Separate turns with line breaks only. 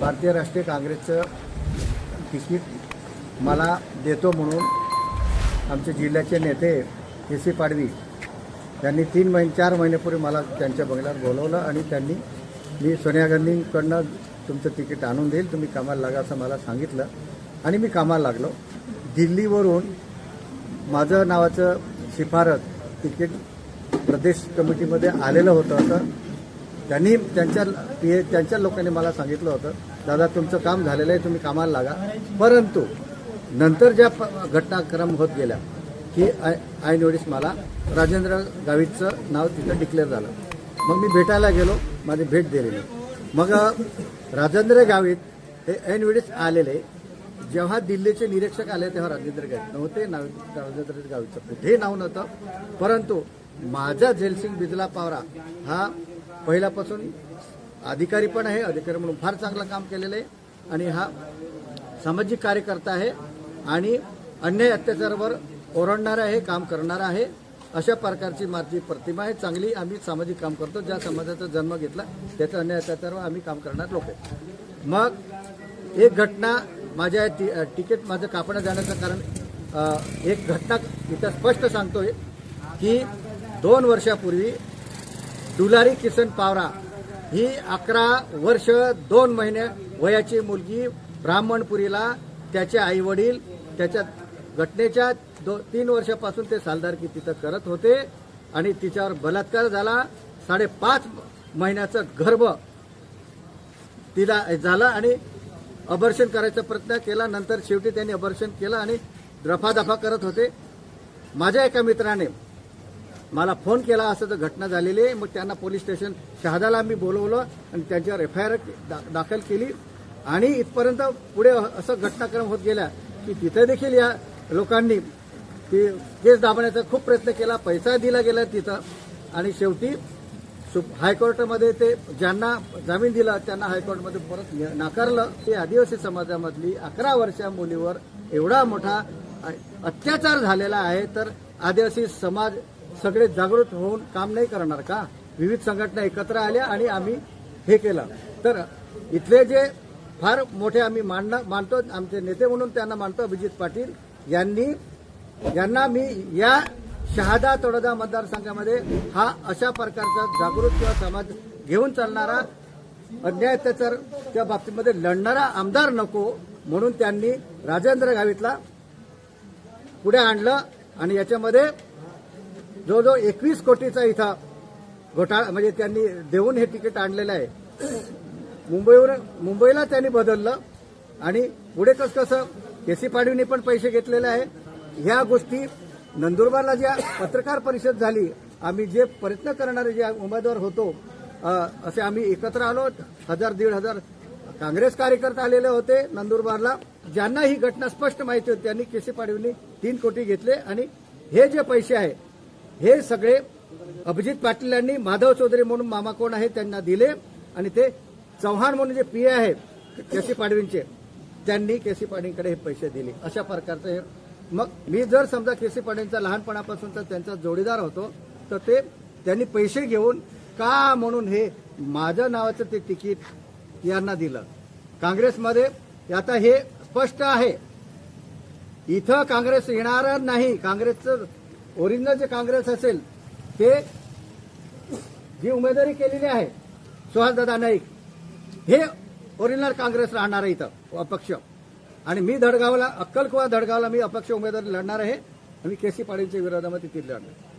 भारतीय राष्ट्रीय काँग्रेसचं तिकीट मला देतो म्हणून आमचे जिल्ह्याचे नेते के सी पाडवी त्यांनी तीन महिने चार महिन्यापूर्वी मला त्यांच्या बंगल्यात बोलवलं आणि त्यांनी मी सोनिया गांधींकडनं तुमचं तिकीट आणून देईल. तुम्ही कामाला लागा असं मला सांगितलं आणि मी कामाला लागलो. दिल्लीवरून माझं नावाचं शिफारस तिकीट प्रदेश कमिटीमध्ये आलेलं होतं असं त्यांनी त्यांच्या पी त्यांच्या लोकांनी मला सांगितलं होतं दादा तुमचं काम झालेलं आहे तुम्ही कामाला लागा. परंतु नंतर ज्या प- घटनाक्रम होत गेल्या की आय नोटीस मला राजेंद्र गावितचं नाव तिथं डिक्लेअर झालं. मग मी भेटायला गेलो माझी भेट दिलेली. मग राजेंद्र गावित हे ऐनवेळीस आलेले. जेव्हा दिल्लीचे निरीक्षक आले तेव्हा राजेंद्र गावित नव्हते नाव राजेंद्र गावितचं कुठेही नाव नव्हतं. परंतु माझा जयसिंग बिजला पावरा हा पहिल्यापासून अधिकारी पण आहे अधिकारी म्हणून फार चांगलं काम केलेलं आहे. आणि हा सामाजिक कार्यकर्ता आहे आणि अन्याय अत्याचारावर ओरडणारा आहे काम करणारा आहे. अशा प्रकारची माझी प्रतिमा आहे. चांगली आम्ही सामाजिक काम करतो. ज्या समाजाचा जन्म घेतला त्याचा अन्याय अत्याचारावर आम्ही काम करणार लोक आहे मग एक घटना माझ्या ति- तिकीट माझं कापणं जाण्याचं कारण एक घटना इथं स्पष्ट सांगतोय की दोन वर्षापूर्वी दुलारी किसन पावरा ही अकरा वर्ष दोन महिने वयाची मुलगी ब्राह्मणपुरीला त्याचे आई वडील त्याच्या घटनेच्या दो तीन वर्षापासून ते सालदारकी तिथं करत होते आणि तिच्यावर बलात्कार झाला. साडेपाच महिन्याचं गर्भ तिला झालं आणि अबर्शन करायचा प्रयत्न केला. नंतर शेवटी त्यांनी अबर्षण केलं आणि रफादफा करत होते. माझ्या एका मित्राने मला फोन केला असं तर घटना झालेली आहे. मग त्यांना पोलीस स्टेशन शहादाला मी बोलवलं आणि त्यांच्यावर एफ आय आर दाखल केली. आणि इथपर्यंत पुढे असं घटनाक्रम होत गेल्या की तिथे देखील या लोकांनी ती केस दाबण्याचा खूप प्रयत्न केला. पैसा दिला गेला तिथं. आणि शेवटी हायकोर्टामध्ये ते ज्यांना जामीन दिला त्यांना हायकोर्टमध्ये परत नाकारलं. ते आदिवासी समाजामधली अकरा वर्षा मुलीवर एवढा मोठा अत्याचार झालेला आहे. तर आदिवासी समाज सगळे जागृत होऊन काम नाही करणार का? विविध संघटना एकत्र आल्या आणि आम्ही हे केलं. तर इथले जे फार मोठे आम्ही मांडणं मानतो आमचे नेते म्हणून त्यांना मानतो अभिजित पाटील यांनी यांना मी या शहादा तोडदा मतदारसंघामध्ये हा अशा प्रकारचा जागृत किंवा समाज घेऊन चालणारा अन्याय अत्याचारच्या बाबतीमध्ये लढणारा आमदार नको म्हणून त्यांनी राजेंद्र गावितला पुढे आणलं आणि याच्यामध्ये जवळजवळ एकवीस कोटीचा इथं घोटाळा म्हणजे त्यांनी देऊन हे तिकीट आणलेलं आहे. मुंबईवर मुंबईला त्यांनी बदललं आणि पुढे कसं कसं केसी पाडवीने पण पैसे घेतलेले आहे. ह्या गोष्टी नंदुरबारला ज्या पत्रकार परिषद झाली आम्ही जे प्रयत्न करणारे जे उमेदवार होतो असे आम्ही एकत्र आलो हजार दीड हजार काँग्रेस कार्यकर्ते आलेले होते नंदुरबारला. ज्यांना ही घटना स्पष्ट माहिती होती त्यांनी केसी पाडवींनी तीन कोटी घेतले आणि हे जे पैसे आहे हे सगळे अभिजित पाटील यांनी माधव चौधरी म्हणून मामा कोण आहे त्यांना दिले. आणि ते चव्हाण म्हणून जे पी आहे केसी पाडवींचे त्यांनी केसी पाडवींकडे हे पैसे दिले. अशा प्रकारचं हे. मग मी जर समजा केसी पाडवींचा लहानपणापासूनचा त्यांचा जोडीदार होतो तर ते त्यांनी पैसे घेऊन का म्हणून हे माझ्या नावाचं ते तिकीट यांना दिलं. काँग्रेसमध्ये आता हे स्पष्ट आहे. इथं काँग्रेस येणार नाही. काँग्रेसचं ओरिजिनल जे काँग्रेस असेल ते जी उमेदवारी केलेली आहे सुहासदादा नाईक हे ओरिजिनल काँग्रेस राहणार आहे इथं अपक्ष. आणि मी धडगावला अक्कलकुवा धडगावला मी अपक्ष उमेदवारी लढणार आहे. आणि केसी पाटीलच्या विरोधामध्ये तिथे लढणार